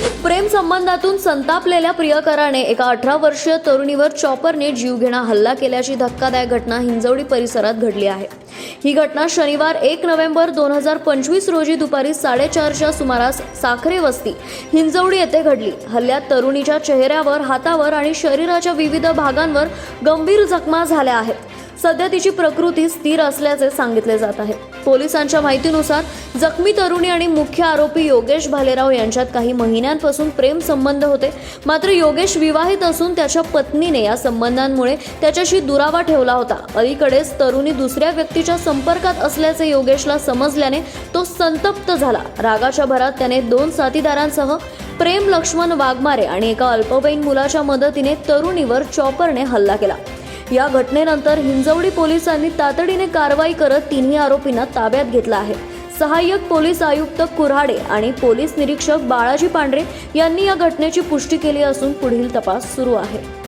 प्रेम संबंधातून संतापलेल्या प्रियकराने एका अठरा वर्षीय तरुणीवर चॉपरने जीवघेणा हल्ला केल्याची धक्कादायक घटना हिंजवडी परिसरात घडली आहे. ही घटना शनिवार एक नोव्हेंबर दोन हजार पंचवीस रोजी दुपारी साडेचारच्या सुमारास साखरे वस्ती हिंजवडी येथे घडली. हल्ल्यात तरुणीच्या चेहऱ्यावर हातावर आणि शरीराच्या विविध भागांवर गंभीर जखमा झाल्या आहेत. सध्या तिची प्रकृती स्थिर असल्याचे सांगितले जात आहे. पोलिसांच्या माहितीनुसार जखमी तरुणी आणि मुख्य आरोपी योगेश भालेराव यांच्यात काही महिन्यांपासून प्रेम संबंध होते. मात्र योगेश विवाहित असून त्याच्या पत्नीने या संबंधांमुळे त्याच्याशी दुरावा ठेवला होता. अलीकडेच तरुणी दुसऱ्या व्यक्तीच्या संपर्कात असल्याचे योगेशला समजल्याने तो संतप्त झाला. रागाच्या भरात त्याने दोन साथीदारांसह प्रेम लक्ष्मण वाघमारे आणि एका अल्पवयीन मुलाच्या मदतीने तरुणीवर चॉपरने हल्ला केला. या घटनेनंतर हिंजवडी पोलिसांनी तातडीने कारवाई करत तिन्ही आरोपींना ताब्यात घेतला आहे. सहाय्यक पोलीस आयुक्त कुऱ्हाडे आणि पोलीस निरीक्षक बाळाजी पांढरे यांनी या घटनेची पुष्टी केली असून पुढील तपास सुरू आहे.